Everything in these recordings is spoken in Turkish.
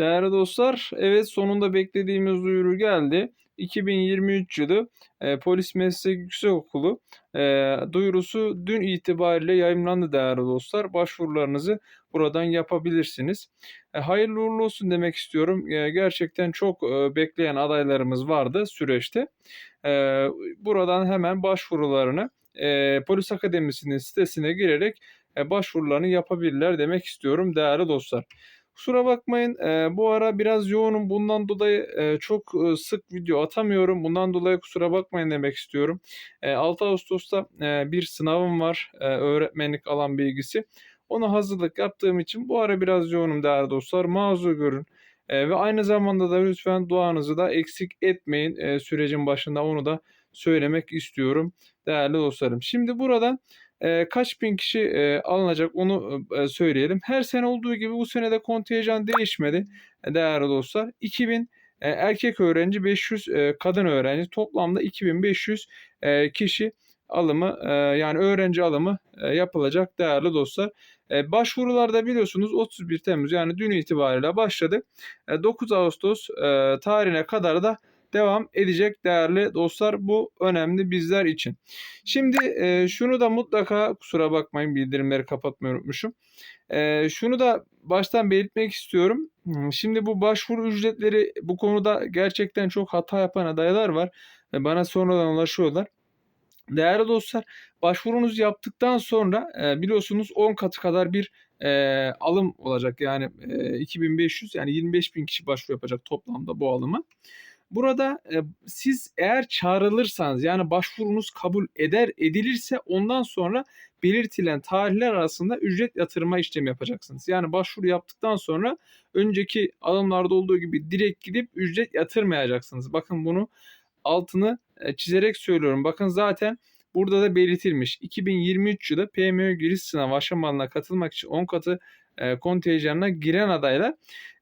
Değerli dostlar, evet sonunda beklediğimiz duyuru geldi. 2023 yılı e, Polis Meslek Yüksekokulu e, duyurusu dün itibariyle yayınlandı değerli dostlar. Başvurularınızı buradan yapabilirsiniz. E, hayırlı uğurlu olsun demek istiyorum. E, gerçekten çok e, bekleyen adaylarımız vardı süreçte. E, buradan hemen başvurularını e, Polis Akademisi'nin sitesine girerek e, başvurularını yapabilirler demek istiyorum değerli dostlar. Kusura bakmayın e, bu ara biraz yoğunum bundan dolayı e, çok e, sık video atamıyorum. Bundan dolayı kusura bakmayın demek istiyorum. E, 6 Ağustos'ta e, bir sınavım var e, öğretmenlik alan bilgisi. Ona hazırlık yaptığım için bu ara biraz yoğunum değerli dostlar. Mazur görün. E, ve aynı zamanda da lütfen duanızı da eksik etmeyin e, sürecin başında onu da söylemek istiyorum değerli dostlarım. Şimdi buradan e, kaç bin kişi e, alınacak onu e, söyleyelim. Her sene olduğu gibi bu sene de kontenjan değişmedi değerli dostlar. 2000 e, erkek öğrenci 500 e, kadın öğrenci toplamda 2500 e, kişi alımı e, yani öğrenci alımı e, yapılacak değerli dostlar. E, başvurularda biliyorsunuz 31 Temmuz yani dün itibariyle başladı. E, 9 Ağustos e, tarihine kadar da devam edecek değerli dostlar. Bu önemli bizler için. Şimdi e, şunu da mutlaka kusura bakmayın bildirimleri kapatmayı unutmuşum. E, şunu da baştan belirtmek istiyorum. Hmm, Şimdi bu başvuru ücretleri bu konuda gerçekten çok hata yapan adaylar var. E, bana sonradan ulaşıyorlar. Değerli dostlar başvurunuzu yaptıktan sonra e, biliyorsunuz 10 katı kadar bir e, alım olacak. Yani e, 2500 yani 25 bin kişi başvuru yapacak toplamda bu alımı. Burada e, siz eğer çağrılırsanız yani başvurunuz kabul eder edilirse ondan sonra belirtilen tarihler arasında ücret yatırma işlemi yapacaksınız. Yani başvuru yaptıktan sonra önceki alımlarda olduğu gibi direkt gidip ücret yatırmayacaksınız. Bakın bunu altını e, çizerek söylüyorum. Bakın zaten burada da belirtilmiş. 2023 yılı PMÖ giriş sınavı aşamalarına katılmak için 10 katı kontenjanına giren adaylar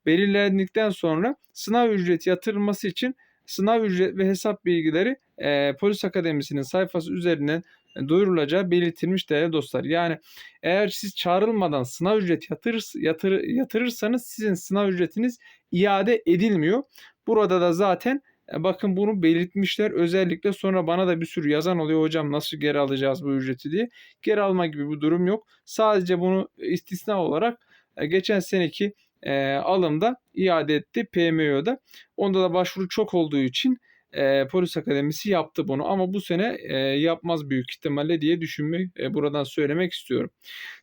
belirlendikten sonra sınav ücreti yatırılması için sınav ücret ve hesap bilgileri e, Polis Akademisi'nin sayfası üzerinden duyurulacağı belirtilmiş değerli dostlar. Yani eğer siz çağrılmadan sınav ücreti yatırır, yatır, yatırırsanız sizin sınav ücretiniz iade edilmiyor. Burada da zaten e, bakın bunu belirtmişler. Özellikle sonra bana da bir sürü yazan oluyor hocam nasıl geri alacağız bu ücreti diye. Geri alma gibi bir durum yok. Sadece bunu istisna olarak e, geçen seneki e, alımda iade etti PMO'da. Onda da başvuru çok olduğu için e, polis akademisi yaptı bunu ama bu sene e, yapmaz büyük ihtimalle diye düşünmeyi e, buradan söylemek istiyorum.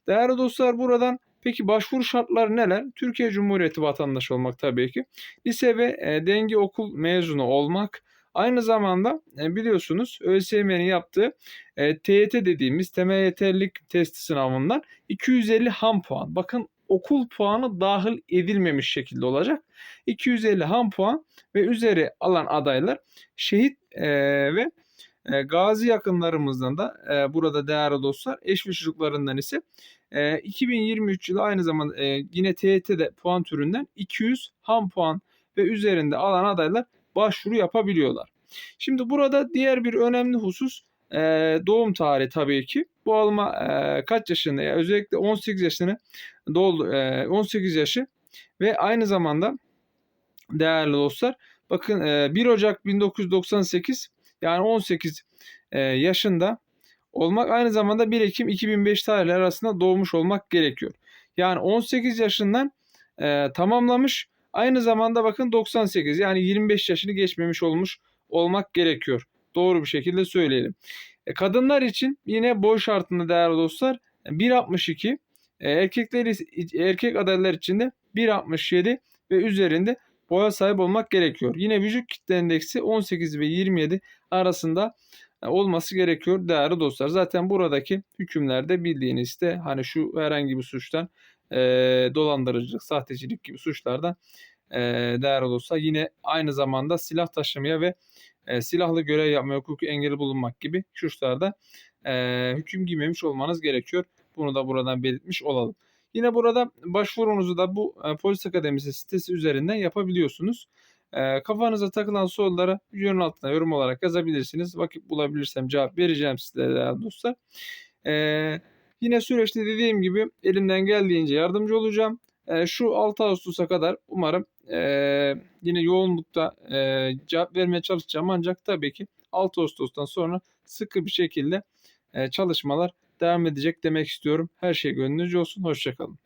Değerli dostlar buradan peki başvuru şartları neler? Türkiye Cumhuriyeti vatandaşı olmak tabii ki. Lise ve e, denge okul mezunu olmak. Aynı zamanda e, biliyorsunuz ÖSYM'nin yaptığı e, TYT dediğimiz temel yeterlilik testi sınavından 250 ham puan. Bakın okul puanı dahil edilmemiş şekilde olacak. 250 ham puan ve üzeri alan adaylar şehit e, ve e, gazi yakınlarımızdan da e, burada değerli dostlar eş ve çocuklarından ise e, 2023 yılı aynı zamanda e, yine TYT'de puan türünden 200 ham puan ve üzerinde alan adaylar başvuru yapabiliyorlar. Şimdi burada diğer bir önemli husus e, doğum tarihi tabii ki. Bu alıma e, kaç yaşında ya özellikle 18 yaşını doldu e, 18 yaşı ve aynı zamanda değerli dostlar bakın e, 1 Ocak 1998 yani 18 e, yaşında olmak aynı zamanda 1 Ekim 2005 tarihleri arasında doğmuş olmak gerekiyor. Yani 18 yaşından e, tamamlamış aynı zamanda bakın 98 yani 25 yaşını geçmemiş olmuş olmak gerekiyor. Doğru bir şekilde söyleyelim. E, kadınlar için yine boy şartında değerli dostlar 1.62 e, erkekler erkek adaylar için de 1.67 ve üzerinde boya sahip olmak gerekiyor. Yine vücut kitle endeksi 18 ve 27 arasında olması gerekiyor değerli dostlar. Zaten buradaki hükümlerde bildiğiniz işte hani şu herhangi bir suçtan e, dolandırıcılık, sahtecilik gibi suçlardan e, değerli dostlar yine aynı zamanda silah taşımaya ve e, silahlı görev yapmaya hukuki engeli bulunmak gibi suçlarda e, hüküm giymemiş olmanız gerekiyor. Bunu da buradan belirtmiş olalım. Yine burada başvurunuzu da bu e, polis akademisi sitesi üzerinden yapabiliyorsunuz. E, kafanıza takılan soruları videonun altına yorum olarak yazabilirsiniz. Vakit bulabilirsem cevap vereceğim sizlere dostlar. E, yine süreçte dediğim gibi elimden geldiğince yardımcı olacağım. E, şu 6 Ağustos'a kadar umarım e, yine yoğunlukta e, cevap vermeye çalışacağım ancak tabii ki 6 Ağustos'tan sonra sıkı bir şekilde e, çalışmalar devam edecek demek istiyorum. Her şey gönlünüzce olsun. Hoşçakalın.